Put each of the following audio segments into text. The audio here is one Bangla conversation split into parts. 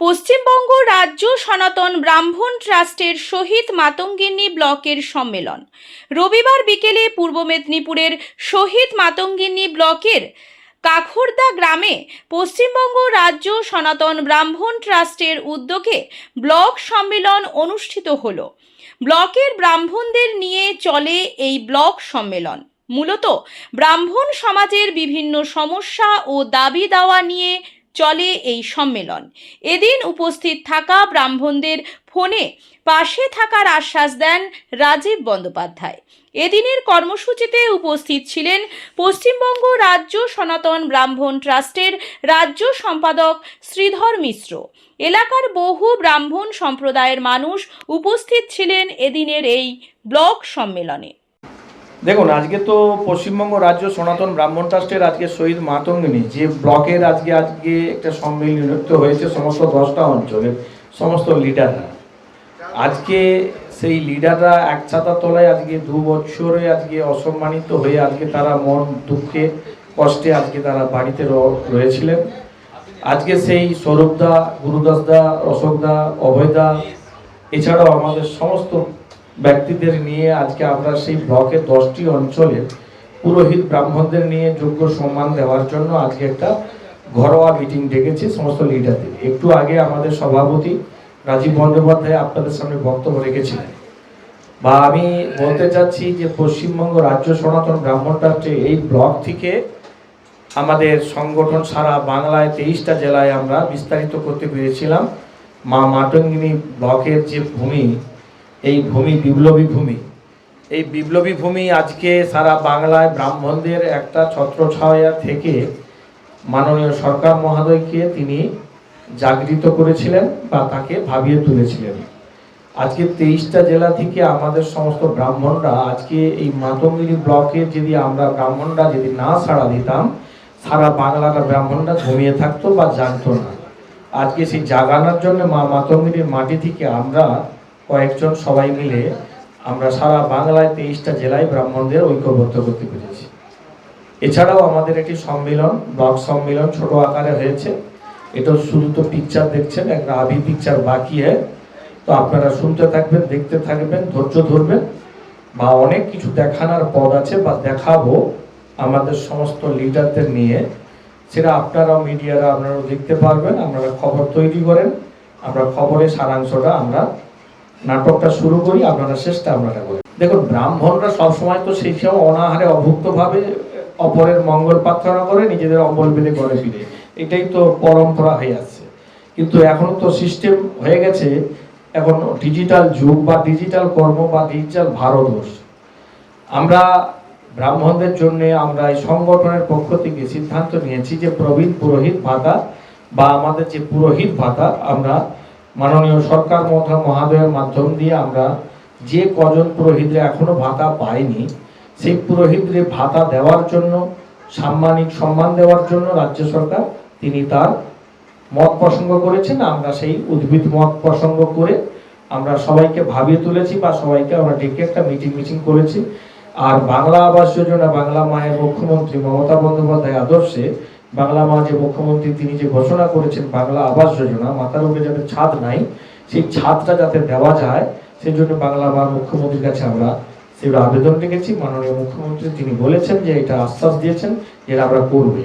পশ্চিমবঙ্গ রাজ্য সনাতন ব্রাহ্মণ ট্রাস্টের শহীদ মাতঙ্গিনী ব্লকের সম্মেলন। রবিবার বিকেলে পূর্ব মেদিনীপুরের শহীদ মাতঙ্গিনী ব্লকের কাখরদা গ্রামে পশ্চিমবঙ্গ রাজ্য সনাতন ব্রাহ্মণ ট্রাস্টের উদ্যোগে ব্লক সম্মেলন অনুষ্ঠিত হল। ব্লকের ব্রাহ্মণদের নিয়ে চলে এই ব্লক সম্মেলন। মূলত ব্রাহ্মণ সমাজের বিভিন্ন সমস্যা ও দাবি দাওয়া নিয়ে চলে এই সম্মেলন। এদিন উপস্থিত থাকা ব্রাহ্মণদের ফোনে পাশে থাকার আশ্বাস দেন রাজীব বন্দ্যোপাধ্যায়। এদিনের কর্মসূচিতে উপস্থিত ছিলেন পশ্চিমবঙ্গ রাজ্য সনাতন ব্রাহ্মণ ট্রাস্টের রাজ্য সম্পাদক শ্রীধর মিশ্র। এলাকার বহু ব্রাহ্মণ সম্প্রদায়ের মানুষ উপস্থিত ছিলেন এদিনের এই ব্লক সম্মেলনে। দেখুন, আজকে তো পশ্চিমবঙ্গ রাজ্য সনাতন ব্রাহ্মণ ট্রাস্টের আজকে শহীদ মাতঙ্গিনী, যে ব্লকের আজকে আজকে একটা সম্মিলিত হয়েছে সমস্ত দশটা অঞ্চলের, সমস্ত লিডাররা। আজকে সেই লিডাররা এক ছাতার তলায় আজকে দু বছরে আজকে অসম্মানিত হয়ে আজকে তারা মন দুঃখে, কষ্টে আজকে তারা বাড়িতে রয়েছিলেন। আজকে সেই স্বরূপদা গুরুদাসদা অশোকদা অভয়দা এছাড়াও আমাদের সমস্ত ব্যক্তিদের নিয়ে আজকে আমরা সেই ব্লকের দশটি অঞ্চলে পুরোহিত ব্রাহ্মণদের নিয়ে যোগ্য সম্মান দেওয়ার জন্য আজকে একটা ঘরোয়া মিটিং ডেকেছি সমস্ত লিডারদের একটু আগে আমাদের সভাপতি রাজীব বন্দ্যোপাধ্যায় আপনাদের সামনে বক্তব্য রেখেছিলেন। বা আমি বলতে চাচ্ছি যে পশ্চিমবঙ্গ রাজ্য সনাতন ব্রাহ্মণ ট্রাস্টে এই ব্লক থেকে আমাদের সংগঠন সারা বাংলায় তেইশটা জেলায় আমরা বিস্তারিত করতে পেরেছিলাম। মা মাটঙ্গিনী ব্লকের যে ভূমি এই ভূমি, বিপ্লবী ভূমি। এই বিপ্লবী ভূমি আজকে সারা বাংলায় ব্রাহ্মণদের একটা ছত্রছায়া থেকে মাননীয় সরকার মহোদয়কে তিনি জাগৃত করেছিলেন বা তাকে ভাবিয়ে তুলেছিলেন। আজকে তেইশটা জেলা থেকে আমাদের সমস্ত ব্রাহ্মণরা আজকে এই মাতঙ্গিনী ব্লকে যদি আমরা ব্রাহ্মণরা যদি না সাড়া দিতাম, সারা বাংলার ব্রাহ্মণরা ঘুমিয়ে থাকতো বা জানতো না। আজকে সেই জাগানোর জন্য মা মাতঙ্গিনীর মাটি থেকে আমরা কয়েকজন সবাই মিলে আমরা সারা বাংলায় তেইশটা জেলায় ব্রাহ্মণদের ঐক্যবদ্ধ করতে পেরেছি। এছাড়াও আমাদের একটি সম্মেলন, ব্লক সম্মেলন ছোট আকারে হয়েছে। এটা শুধু তো পিকচার দেখছেন, একটা আভি পিকচার বাকি হ্যাঁ। তো আপনারা শুনতে থাকবেন, দেখতে থাকবেন, ধৈর্য ধরবেন বা অনেক কিছু দেখানোর পদ আছে বা দেখাবো আমাদের সমস্ত লিডারদের নিয়ে। সেটা আপনারাও মিডিয়ারা আপনারাও দেখতে পারবেন, আপনারা খবর তৈরি করেন, আমরা খবরের সারাংশটা আমরা নাটকটা শুরু করি, আপনারা শেষটা আপনারা করেন। দেখুন, ব্রাহ্মণরা সবসময় তো সেই সময় অনাহারে, অভুক্তভাবে অপরের মঙ্গল প্রার্থনা করে, নিজেদের অম্বল বেঁধে করে ফিরে। এটাই তো পরম্পরা হয়ে আসছে। কিন্তু এখন তো সিস্টেম হয়ে গেছে, এখন ডিজিটাল যুগ বা ডিজিটাল কর্ম বা ডিজিটাল ভারতবর্ষ। আমরা ব্রাহ্মণদের জন্য আমরা এই সংগঠনের পক্ষ থেকে সিদ্ধান্ত নিয়েছি যে প্রবীণ পুরোহিত ভাতা বা আমাদের যে পুরোহিত ভাতা, আমরা মাননীয় সরকার মহা- মহাদয়ের মাধ্যম দিয়ে আমরা যে কজন পুরোহিতরা এখনও ভাতা পায়নি, সেই পুরোহিতদের ভাতা দেওয়ার জন্য, সাম্মানিক সম্মান দেওয়ার জন্য রাজ্য সরকার তিনি তার মত প্রসঙ্গ করেছেন। আমরা সেই উদ্ভিদ মত প্রসঙ্গ করে আমরা সবাইকে ভাবিয়ে তুলেছি বা সবাইকে আমরা ডেকে একটা মিটিং মিটিং করেছি। আর বাংলা আবাস যোজনা, বাংলা মায়ের মুখ্যমন্ত্রী মমতা বন্দ্যোপাধ্যায় আদর্শে বাংলা মা যে মুখ্যমন্ত্রী, তিনি যে ঘোষণা করেছেন বাংলা আবাস যোজনা মাথার উপরে যাতে ছাদ নাই, সেই ছাদটা যাতে দেওয়া যায়, সেই জন্য বাংলা মার মুখ্যমন্ত্রীর কাছে আমরা সেটা আবেদন রেখেছি। মাননীয় মুখ্যমন্ত্রী তিনি বলেছেন যে এটা আশ্বাস দিয়েছেন যে আমরা করবে।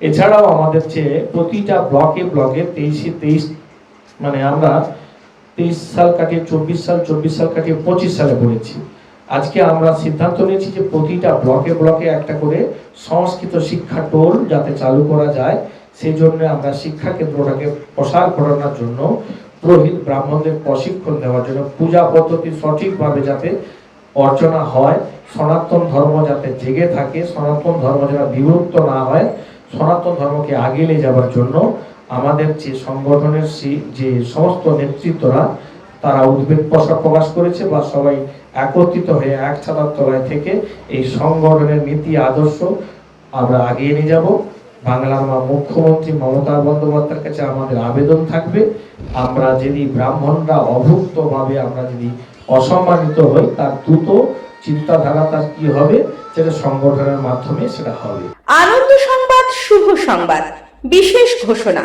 এছাড়াও আমাদের যে প্রতিটা ব্লকে ব্লকে তেইশে তেইশ মানে আমরা তেইশ সাল কাটিয়ে চব্বিশ সাল চব্বিশ সাল কাটিয়ে পঁচিশ সালে পড়েছি আজকে আমরা সিদ্ধান্ত নিয়েছি যে প্রতিটা ব্লকে ব্লকে একটা করে সংস্কৃত শিক্ষা টোল যাতে চালু করা যায় সেই জন্য আমরা শিক্ষা কেন্দ্রটাকে প্রসার করানোর জন্য পুরোহিত ব্রাহ্মণদের প্রশিক্ষণ দেওয়ার জন্য পূজা পদ্ধতি সঠিকভাবে যাতে অর্চনা হয়, সনাতন ধর্ম যাতে জেগে থাকে, সনাতন ধর্ম যাতে বিভক্ত না হয়, সনাতন ধর্মকে আগে নিয়ে যাওয়ার জন্য আমাদের যে সংগঠনের যে সমস্ত নেতৃত্বরা তারা উদ্বেগ প্রকাশ করেছে বা সবাই একত্রিত হয়ে এক ছাতার তলায় থেকে এই সংগঠনের নীতি, আদর্শ আমরা আগিয়ে নিয়ে যাব। বাংলার মা মুখ্যমন্ত্রী মমতা বন্দ্যোপাধ্যায়ের কাছে আমাদের আবেদন থাকবে, আমরা যদি ব্রাহ্মণরা অভুক্তভাবে আমরা যদি অসম্মানিত হই, তার দ্রুত চিন্তাধারা তার কি হবে? সেটা সংগঠনের মাধ্যমে সেটা হবে। আনন্দ সংবাদ, শুভ সংবাদ, বিশেষ ঘোষণা।